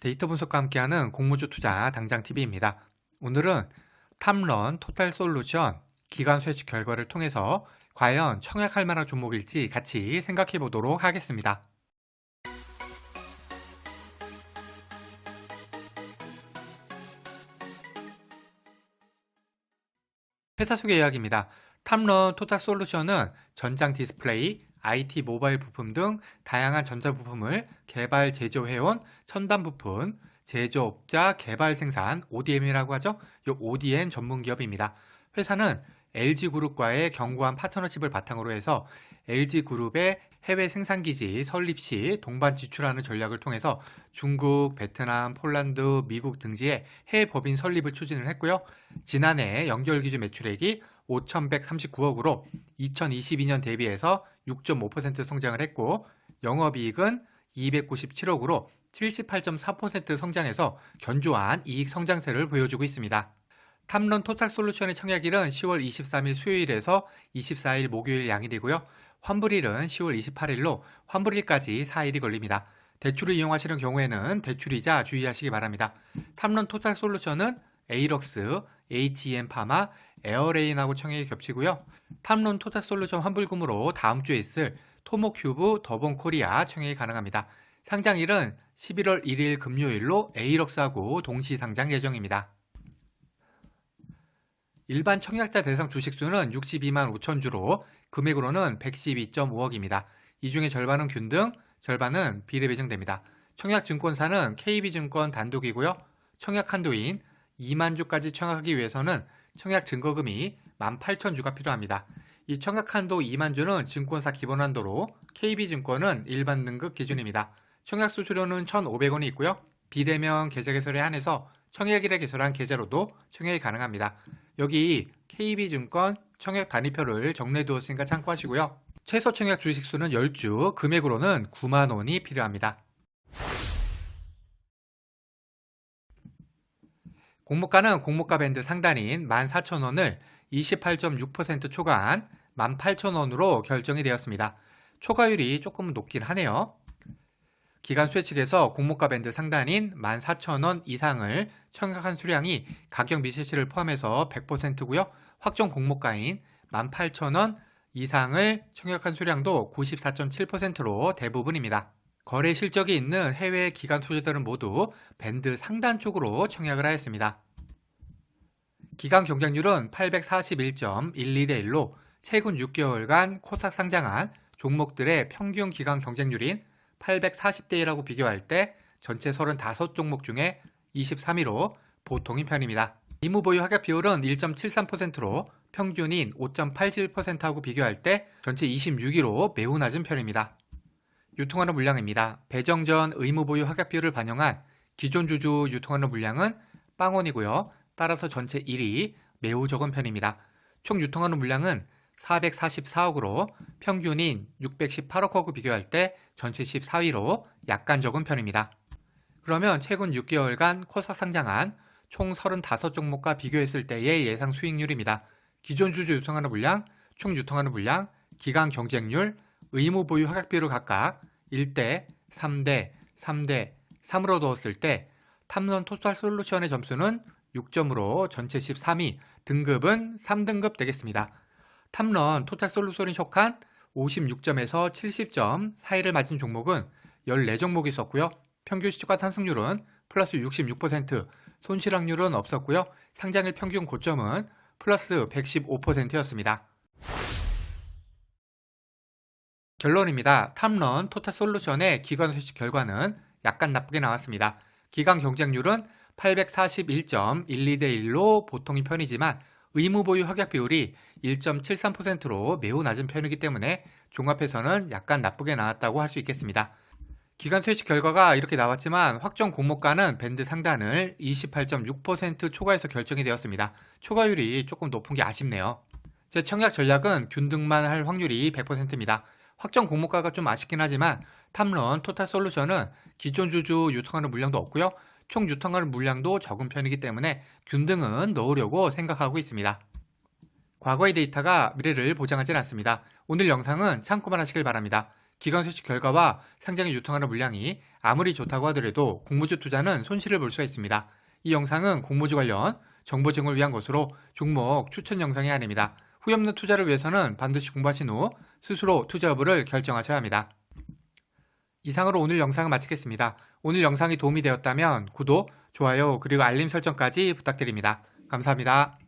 데이터 분석과 함께하는 공모주 투자 당장TV입니다. 오늘은 탐런 토탈 솔루션 기간 switch 결과를 통해서 과연 청약할 만한 종목일지 같이 생각해 보도록 하겠습니다. 회사 소개 이야기입니다. 탐런 토탈 솔루션은 전장 디스플레이, IT 모바일 부품 등 다양한 전자 부품을 개발 제조해온 첨단 부품 제조업자 개발 생산 ODM이라고 하죠. 이 ODM 전문 기업입니다. 회사는 LG그룹과의 견고한 파트너십을 바탕으로 해서 LG그룹의 해외 생산기지 설립 시 동반 지출하는 전략을 통해서 중국, 베트남, 폴란드, 미국 등지의 해외 법인 설립을 추진을 했고요. 지난해 연결 기준 매출액이 5,139억으로 2022년 대비해서 6.5% 성장을 했고 영업이익은 297억으로 78.4% 성장해서 견조한 이익 성장세를 보여주고 있습니다. 탐런 토탈 솔루션의 청약일은 10월 23일 수요일에서 24일 목요일 양일이고요. 환불일은 10월 28일로 환불일까지 4일이 걸립니다. 대출을 이용하시는 경우에는 대출이자 주의하시기 바랍니다. 탐런 토탈 솔루션은 에이럭스, HEM 파마, 에어레인하고 청약이 겹치고요. 탐론 토탈 솔루션 환불금으로 다음 주에 있을 토모큐브 더본 코리아 청약이 가능합니다. 상장일은 11월 1일 금요일로 에이럭스하고 동시 상장 예정입니다. 일반 청약자 대상 주식수는 62만 5천 주로 금액으로는 112.5억입니다. 이 중에 절반은 균등, 절반은 비례 배정됩니다. 청약 증권사는 KB증권 단독이고요. 청약 한도인 2만 주까지 청약하기 위해서는 청약 증거금이 18,000주가 필요합니다. 이 청약 한도 2만 주는 증권사 기본 한도로 KB증권은 일반 등급 기준입니다. 청약 수수료는 1,500원이 있고요. 비대면 계좌 개설에 한해서 청약일에 개설한 계좌로도 청약이 가능합니다. 여기 KB증권 청약 단위표를 정리해 두었으니까 참고하시고요. 최소 청약 주식수는 10주, 금액으로는 9만 원이 필요합니다. 공모가는 공모가 밴드 상단인 14,000원을 28.6% 초과한 18,000원으로 결정이 되었습니다. 초과율이 조금 높긴 하네요. 기간 수혜 측에서 공모가 밴드 상단인 14,000원 이상을 청약한 수량이 가격 미실시를 포함해서 100%고요. 확정 공모가인 18,000원 이상을 청약한 수량도 94.7%로 대부분입니다. 거래 실적이 있는 해외 기관 투자자들은 모두 밴드 상단 쪽으로 청약을 하였습니다. 기간 경쟁률은 841.12대 1로 최근 6개월간 코삭 상장한 종목들의 평균 기간 경쟁률인 840대 1하고 비교할 때 전체 35종목 중에 23위로 보통인 편입니다. 의무 보유 합격 비율은 1.73%로 평균인 5.87%하고 비교할 때 전체 26위로 매우 낮은 편입니다. 유통하는 물량입니다. 배정 전 의무 보유 합격 비율을 반영한 기존 주주 유통하는 물량은 빵원이고요. 따라서 전체 1위 매우 적은 편입니다. 총 유통하는 물량은 444억으로 평균인 618억하고 비교할 때 전체 14위로 약간 적은 편입니다. 그러면 최근 6개월간 코삭 상장한 총 35종목과 비교했을 때의 예상 수익률입니다. 기존 주주 유통하는 물량, 총 유통하는 물량, 기간 경쟁률, 의무 보유 허락비율을 각각 1대, 3대, 3대, 3으로 두었을 때 탐론 토탈 솔루션의 점수는 6점으로 전체 13위, 등급은 3등급 되겠습니다. 탐런 토탈 솔루션이 속한 56점에서 70점 사이를 맞은 종목은 14종목이 있었고요. 평균 시초가 상승률은 플러스 66%, 손실 확률은 없었고요. 상장일 평균 고점은 플러스 115%였습니다. 결론입니다. 탐런 토탈 솔루션의 기관 수식 결과는 약간 나쁘게 나왔습니다. 기간 경쟁률은 841.12대 1로 보통인 편이지만 의무 보유 확약 비율이 1.73%로 매우 낮은 편이기 때문에 종합해서는 약간 나쁘게 나왔다고 할 수 있겠습니다. 기간 퇴직 결과가 이렇게 나왔지만 확정 공모가는 밴드 상단을 28.6% 초과해서 결정이 되었습니다. 초과율이 조금 높은 게 아쉽네요. 제 청약 전략은 균등만 할 확률이 100%입니다. 확정 공모가가 좀 아쉽긴 하지만 탐런 토탈 솔루션은 기존 주주 유통하는 물량도 없고요. 총 유통하는 물량도 적은 편이기 때문에 균등은 넣으려고 생각하고 있습니다. 과거의 데이터가 미래를 보장하진 않습니다. 오늘 영상은 참고만 하시길 바랍니다. 기관 소식 결과와 상장에 유통하는 물량이 아무리 좋다고 하더라도 공모주 투자는 손실을 볼 수가 있습니다. 이 영상은 공모주 관련 정보 제공을 위한 것으로 종목 추천 영상이 아닙니다. 없는 투자를 위해서는 반드시 공부하신 후 스스로 투자 여부를 결정하셔야 합니다. 이상으로 오늘 영상을 마치겠습니다. 오늘 영상이 도움이 되었다면 구독, 좋아요, 그리고 알림 설정까지 부탁드립니다. 감사합니다.